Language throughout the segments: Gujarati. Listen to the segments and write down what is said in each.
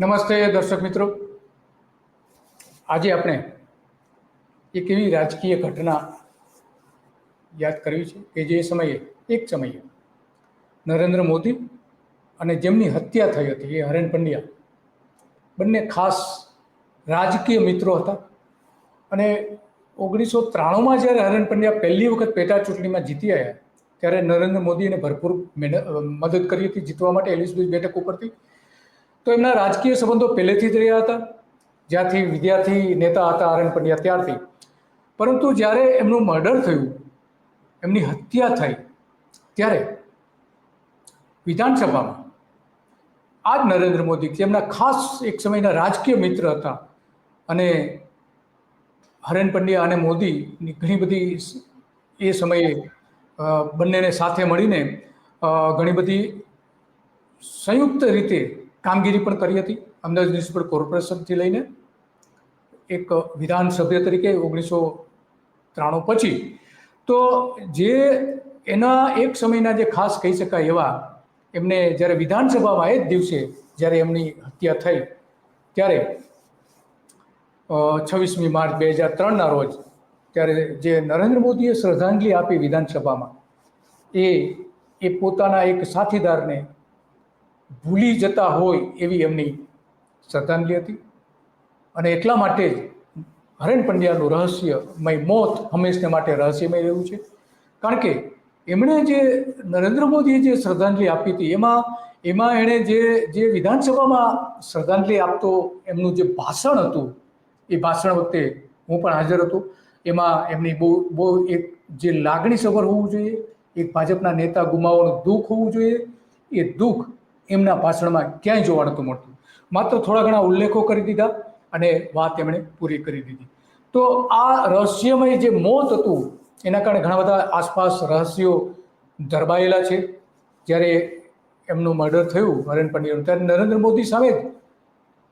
નમસ્તે દર્શક મિત્રો. આજે આપણે એક એવી રાજકીય ઘટના યાદ કરવી છે કે જે સમયે, એક સમયે નરેન્દ્ર મોદી અને જેમની હત્યા થઈ હતી એ હરેન પંડ્યા બંને ખાસ રાજકીય મિત્રો હતા. અને ઓગણીસો ત્રાણુંમાં જ્યારે હરેન પંડ્યા પહેલી વખત પેટા ચૂંટણીમાં જીતી આવ્યા, ત્યારે નરેન્દ્ર મોદીને ભરપૂર મદદ કરી હતી, જીતવા માટે એલિસબ્રિજ બેઠક ઉપરથી. તો એમના રાજકીય સંબંધો પહેલેથી જ રહ્યા હતા, જ્યાંથી વિદ્યાર્થી નેતા હતા આરએન પંડ્યા ત્યારથી. પરંતુ જ્યારે એમનું મર્ડર થયું, એમની હત્યા થઈ, ત્યારે વિધાનસભામાં આ જ નરેન્દ્ર મોદી, કે એમના ખાસ એક સમયના રાજકીય મિત્ર હતા, અને હરેન પંડ્યા અને મોદીની ઘણી બધી એ સમયે બંનેને સાથે મળીને ઘણી બધી સંયુક્ત રીતે કામગીરી પણ કરી હતી, અમદાવાદ મ્યુનિસિપલ કોર્પોરેશનથી લઈને એક વિધાનસભ્ય તરીકે ઓગણીસો ત્રાણું પછી. તો જે એના એક સમયના જે ખાસ કહી શકાય એવા, એમને જ્યારે વિધાનસભામાં એ જ દિવસે જ્યારે એમની હત્યા થઈ, ત્યારે છવ્વીસમી માર્ચ બે હજાર ત્રણના રોજ, ત્યારે જે નરેન્દ્ર મોદીએ શ્રદ્ધાંજલિ આપી વિધાનસભામાં, એ એ પોતાના એક સાથીદારને ભૂલી જતા હોય એવી એમની શ્રદ્ધાંજલિ હતી. અને એટલા માટે જ હરેન પંડ્યાનું રહસ્યમય મોત હંમેશને માટે રહસ્યમય રહ્યું છે. કારણ કે એમણે જે નરેન્દ્ર મોદીએ જે શ્રદ્ધાંજલિ આપી હતી, એમાં એમાં એણે જે જે વિધાનસભામાં શ્રદ્ધાંજલિ આપતો એમનું જે ભાષણ હતું, એ ભાષણ વખતે હું પણ હાજર હતો. એમાં એમની બહુ બહુ એક જે લાગણી સભર હોવું જોઈએ, એક ભાજપના નેતા ગુમાવવાનું દુઃખ હોવું જોઈએ, એ દુઃખ એમના ભાષણમાં ક્યાંય જોવા નહોતું મળતું. માત્ર થોડા ઘણા ઉલ્લેખો કરી દીધા અને વાત એમણે પૂરી કરી દીધી. તો આ રહસ્યમય જે મોત હતું, એના કારણે ઘણા બધા આસપાસ રહસ્યો દરબાયેલા છે. જ્યારે એમનું મર્ડર થયું હરેન પંડ્યાનું ત્યારે નરેન્દ્ર મોદી સામે જ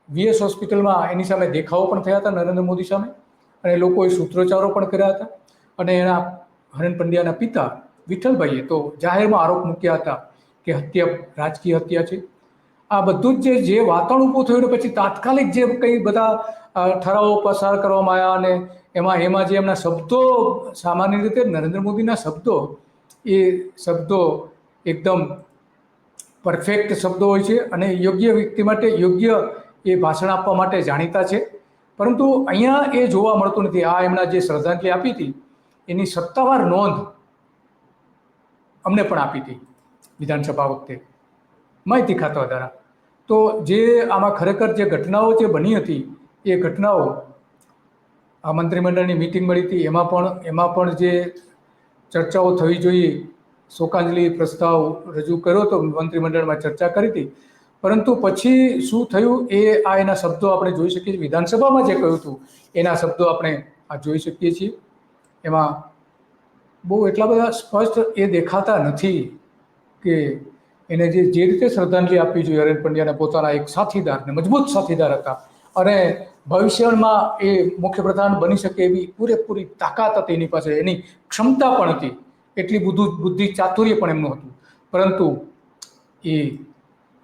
વીએસ હોસ્પિટલમાં એની સામે દેખાવો પણ થયા હતા નરેન્દ્ર મોદી સામે. અને લોકોએ સૂત્રોચ્ચારો પણ કર્યા હતા. અને એના હરેન પંડ્યાના પિતા વિઠ્ઠલભાઈએ તો જાહેરમાં આરોપ મૂક્યા હતા કે હત્યા, રાજકીય હત્યા છે. આ બધું જ જે વાતાવરણ ઊભું થયું પછી તાત્કાલિક જે કંઈ બધા ઠરાવો પસાર કરવામાં આવ્યા અને એમાં એમાં જે એમના શબ્દો, સામાન્ય રીતે નરેન્દ્ર મોદીના શબ્દો, એ શબ્દો એકદમ પરફેક્ટ શબ્દો હોય છે અને યોગ્ય વ્યક્તિ માટે યોગ્ય એ ભાષણ આપવા માટે જાણીતા છે. પરંતુ અહીંયા એ જોવા મળતું નથી. આ એમના જે શ્રદ્ધાંજલિ આપી હતી, એની સત્તાવાર નોંધ અમને પણ આપી હતી. વિધાનસભા વખતે. માહિતી ખાતા દ્વારા. તો જે આમાં ખરેખર જે ઘટનાઓ જે બની હતી, એ ઘટનાઓ આ મંત્રીમંડળની મિટિંગ મળી હતી. એમાં પણ એમાં પણ જે ચર્ચાઓ થવી જોઈએ, શોકાંજલિ પ્રસ્તાવ રજૂ કર્યો હતો મંત્રીમંડળમાં ચર્ચા કરી હતી. પરંતુ પછી શું થયું એ આ એના શબ્દો આપણે જોઈ શકીએ છીએ. વિધાનસભામાં જે કહ્યું હતું, એના શબ્દો આપણે આ જોઈ શકીએ છીએ. એમાં બહુ એટલા બધા સ્પષ્ટ એ દેખાતા નથી. કે એને જે જે રીતે શ્રદ્ધાંજલિ આપવી જોઈએ હરેન પંડ્યાને પોતાના એક સાથીદારને, મજબૂત સાથીદાર હતા. અને ભવિષ્યમાં એ મુખ્યપ્રધાન બની શકે એવી પૂરેપૂરી તાકાત હતી એની પાસે, એની ક્ષમતા પણ હતી. એટલી બુદ્ધિ બુદ્ધિ ચાતુર્ય પણ એમનું હતું. પરંતુ એ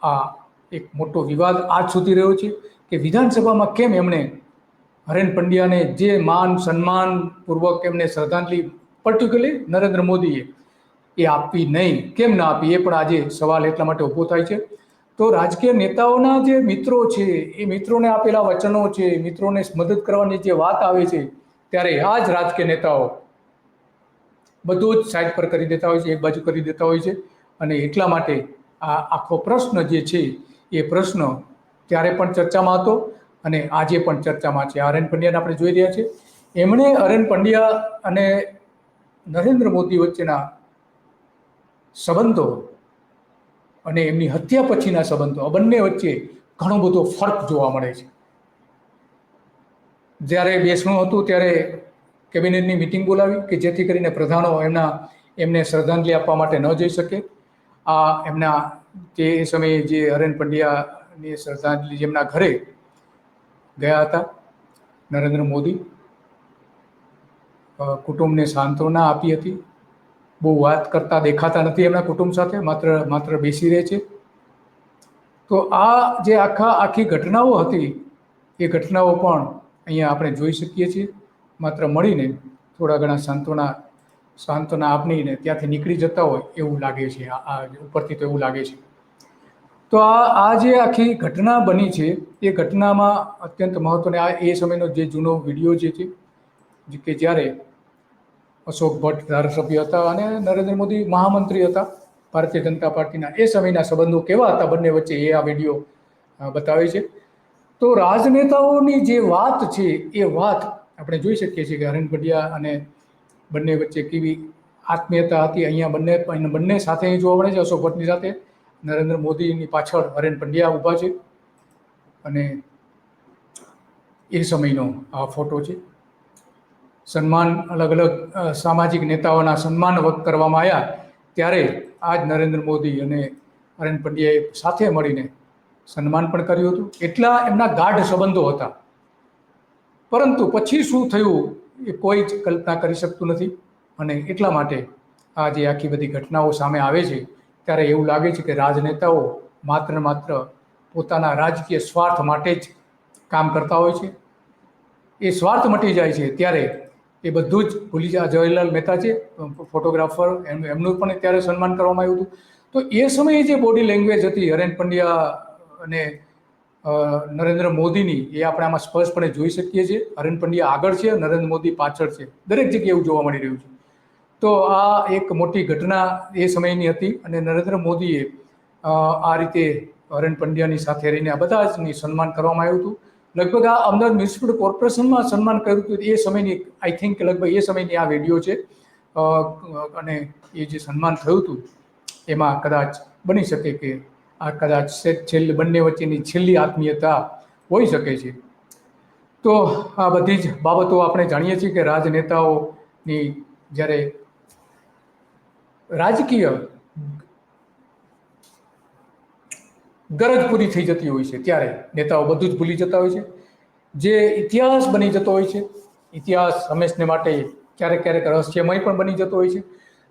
આ એક મોટો વિવાદ આજ સુધી રહ્યો છે કે વિધાનસભામાં કેમ એમણે હરેન પંડ્યાને જે માન સન્માનપૂર્વક એમને શ્રદ્ધાંજલિ પર્ટિક્યુલરલી નરેન્દ્ર મોદીએ એ આપવી નહીં. કેમ ના આપી? એ પણ આજે સવાલ એટલા માટે ઊભો થાય છે. તો રાજકીય નેતાઓના જે મિત્રો છે, એ મિત્રોને આપેલા વચનો છે મિત્રોને મદદ કરવાની જે વાત આવે છે, ત્યારે આ જ રાજકીય નેતાઓ બધું જ સાઈડ પર કરી દેતા હોય છે, એક બાજુ કરી દેતા હોય છે. અને એટલા માટે આ આખો પ્રશ્ન જે છે, એ પ્રશ્ન ત્યારે પણ ચર્ચામાં હતો અને આજે પણ ચર્ચામાં છે. આરએન પંડ્યાને આપણે જોઈ રહ્યા છીએ એમણે હરેન પંડ્યા અને નરેન્દ્ર મોદી વચ્ચેના સંબંધો અને એમની હત્યા પછીના સંબંધો, આ બંને વચ્ચે ઘણો બધો ફરક જોવા મળે છે. જ્યારે બેસણું હતું ત્યારે કેબિનેટની મિટિંગ બોલાવી કે જેથી કરીને પ્રધાનો એમના એમને શ્રદ્ધાંજલિ આપવા માટે ન જઈ શકે. આ એમના તે સમયે જે હરેન પંડ્યાની શ્રદ્ધાંજલિ જેમના ઘરે ગયા હતા, નરેન્દ્ર મોદી કુટુંબને સાંત્વના આપી હતી. બહુ વાત કરતા દેખાતા નથી એમના કુટુંબ સાથે, માત્ર માત્ર બેસી રહે છે. તો આ જે આખા, આખી ઘટનાઓ હતી, એ ઘટનાઓ પણ અહીંયા આપણે જોઈ શકીએ છીએ. માત્ર મળીને થોડા ઘણા સાંત્વના સાંત્વના આપણીને ત્યાંથી નીકળી જતા હોય એવું લાગે છે. આ ઉપરથી તો એવું લાગે છે. તો આ આ જે આખી ઘટના બની છે, એ ઘટનામાં અત્યંત મહત્વની, આ એ સમયનો જે જૂનો વીડિયો જે છે કે જ્યારે અશોક ભટ્ટ ધારાસભ્ય હતા અને નરેન્દ્ર મોદી મહામંત્રી હતા. ભારતીય જનતા પાર્ટીના એ સમયના સંબંધો કેવા હતા? બંને વચ્ચે એ આ વીડિયો બતાવે છે. તો રાજનેતાઓની જે વાત છે, એ વાત આપણે જોઈ શકીએ છીએ કે હરેન પંડ્યા અને બંને વચ્ચે કેવી આત્મીયતા હતી. અહીંયા બંને બંને સાથે જોવા મળે છે, અશોક ભટ્ટની સાથે. નરેન્દ્ર મોદીની પાછળ હરેન પંડ્યા ઊભા છે. અને એ સમયનો આ ફોટો છે. સન્માન અલગ અલગ સામાજિક નેતાઓના સન્માન વખત કરવામાં આવ્યા ત્યારે આજ નરેન્દ્ર મોદી અને હરેન પંડ્યાએ સાથે મળીને સન્માન પણ કર્યું હતું. એટલા એમના ગાઢ સંબંધો હતા. પરંતુ પછી શું થયું એ કોઈ જ કલ્પના કરી શકતું નથી અને એટલા માટે આ જે આખી બધી ઘટનાઓ સામે આવે છે. ત્યારે એવું લાગે છે કે રાજનેતાઓ માત્ર માત્ર પોતાના રાજકીય સ્વાર્થ માટે જ કામ કરતા હોય છે. એ સ્વાર્થ મટી જાય છે ત્યારે એ બધું જ ભૂલી જવાહરલાલ મહેતા છે ફોટોગ્રાફર, એમ, એમનું પણ ત્યારે સન્માન કરવામાં આવ્યું હતું. તો એ સમયે જે બોડી લેંગ્વેજ હતી હરેન પંડ્યા અને નરેન્દ્ર મોદીની, એ આપણે આમાં સ્પષ્ટપણે જોઈ શકીએ છીએ. હરેન પંડ્યા આગળ છે, નરેન્દ્ર મોદી પાછળ છે. દરેક જગ્યાએ એવું જોવા મળી રહ્યું છે. તો આ એક મોટી ઘટના એ સમયની હતી અને નરેન્દ્ર મોદીએ આ રીતે હરેન પંડ્યાની સાથે રહીને આ બધા જની સન્માન કરવામાં આવ્યું હતું. લગભગ આ અમદાવાદ મ્યુનિસિપલ કોર્પોરેશનમાં સન્માન કર્યું હતું. એ સમયની આઈ થિંક લગભગ એ સમયની આ વીડિયો છે. અને એ જે સન્માન થયું હતું, એમાં કદાચ બની શકે કે આ કદાચ છેલ્લે બંને વચ્ચેની છેલ્લી આત્મીયતા હોઈ શકે છે. તો આ બધી જ બાબતો આપણે જાણીએ છીએ કે રાજનેતાઓની જ્યારે રાજકીય ગરજ પૂરી થઈ જતી હોય છે ત્યારે નેતાઓ બધું જ ભૂલી જતા હોય છે. જે ઇતિહાસ બની જતો હોય છે, ઇતિહાસ હંમેશને માટે ક્યારેક ક્યારેક રહસ્યમય પણ બની જતો હોય છે.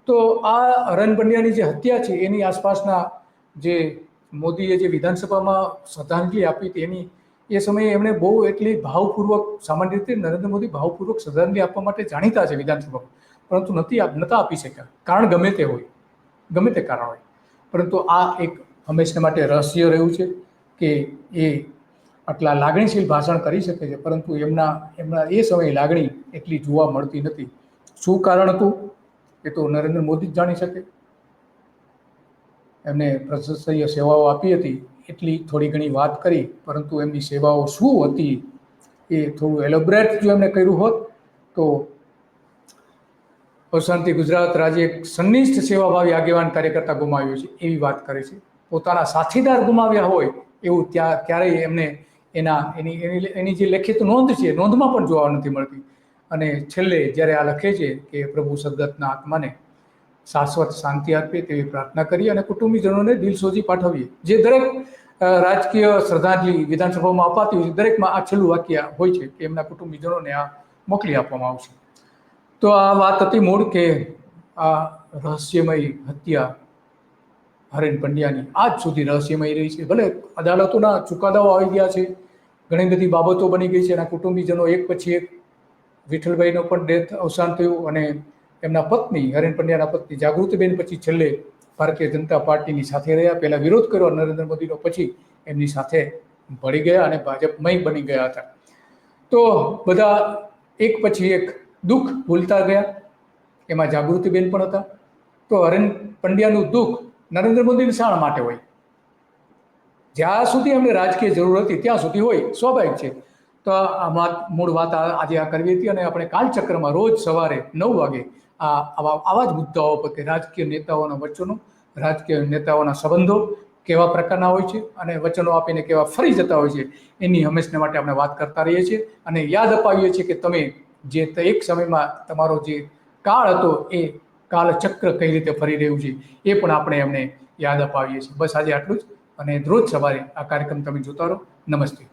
તો આ હરણ પંડ્યાની જે હત્યા છે, એની આસપાસના જે મોદીએ જે વિધાનસભામાં શ્રદ્ધાંજલિ આપી હતી, એની એ સમયે એમણે બહુ એટલી ભાવપૂર્વક, સામાન્ય રીતે નરેન્દ્ર મોદી ભાવપૂર્વક શ્રદ્ધાંજલિ આપવા માટે જાણીતા છે વિધાનસભામાં. પરંતુ નથી નતા આપી શક્યા. કારણ ગમે તે હોય. ગમે તે કારણ હોય. પરંતુ આ એક હંમેશને માટે રહસ્ય રહ્યું છે કે એ આટલા લાગણીશીલ ભાષણ કરી શકે છે, પરંતુ એમના એમના એ સમયે લાગણી એટલી જોવા મળતી નથી. શું કારણ હતું? એ તો નરેન્દ્ર મોદી જ જાણી શકે. એમને પ્રશંસનીય સેવાઓ આપી હતી, એટલી થોડી ઘણી વાત કરી, પરંતુ એમની સેવાઓ શું હતી એ થોડું એલોબરેટ જો એમને કર્યું હોત, તો અશાંતિ ગુજરાત રાજ્ય એક સંનિષ્ઠ સેવાભાવી આગેવાન કાર્યકર્તા ગુમાવ્યો છે, એવી વાત કરે છે. પોતાના સાથીદાર ગુમાવ્યા હોય એવું ત્યાં ક્યારેય એમને એના, એની એની એની જે લેખિત નોંધ છે, નોંધમાં પણ જોવા નથી મળતી. અને છેલ્લે જ્યારે આ લખે છે કે પ્રભુ સદગતના આત્માને શાશ્વત શાંતિ આપે તેવી પ્રાર્થના કરી અને કુટુંબીજનોને દિલ સોજી પાઠવીએ. જે દરેક રાજકીય શ્રદ્ધાંજલિ વિધાનસભામાં અપાતી હોય છે, દરેકમાં આ છેલ્લું વાક્ય હોય છે કે એમના કુટુંબીજનોને આ મોકલી આપવામાં આવશે. તો આ વાત હતી મૂળ કે આ રહસ્યમય હત્યા હરેન પંડ્યાની આજ સુધી રહસ્યમય રહી છે. ભલે અદાલતોના ચુકાદાઓ આવી ગયા છે, ઘણી બધી બાબતો બની ગઈ છે, એના કુટુંબીજનો એક પછી એક, વિઠ્ઠલભાઈનો પણ ડેથ અવસાન થયું અને એમના પત્ની, હરેન પંડ્યાના પત્ની જાગૃતિબેન પછી છેલ્લે ભારતીય જનતા પાર્ટીની સાથે રહ્યા. પહેલાં વિરોધ કર્યો, નરેન્દ્ર મોદીનો પછી એમની સાથે ભળી ગયા અને ભાજપમય બની ગયા હતા. તો બધા એક પછી એક દુઃખ ભૂલતા ગયા. એમાં જાગૃતિબેન પણ હતા. તો હરેન પંડ્યાનું દુઃખ નરેન્દ્ર મોદીની શાળા માટે હોય. જ્યાં સુધી એમને રાજકીય જરૂર હતી, ત્યાં સુધી હોય, સ્વાભાવિક છે. તો આ વાત મૂળ વાત આજે આ કરવી હતી અને આપણે કાલચક્રમાં રોજ સવારે નવ વાગે આ, આવા આવા જ મુદ્દાઓ પર કે રાજકીય નેતાઓના વચનો, રાજકીય નેતાઓના સંબંધો કેવા પ્રકારના હોય છે અને વચનો આપીને કેવા ફરી જતા હોય છે, એની હંમેશને માટે આપણે વાત કરતા રહીએ છીએ. અને યાદ અપાવીએ છીએ કે તમે જે એક સમયમાં તમારો જે કાળ હતો એ કાલચક્ર કઈ રીતે ફરી રહ્યું છે એ પણ આપણે એમને યાદ અપાવીએ છીએ. બસ આજે આટલું જ અને રોજ સવારે આ કાર્યક્રમ તમે જોતા રહો. નમસ્તે.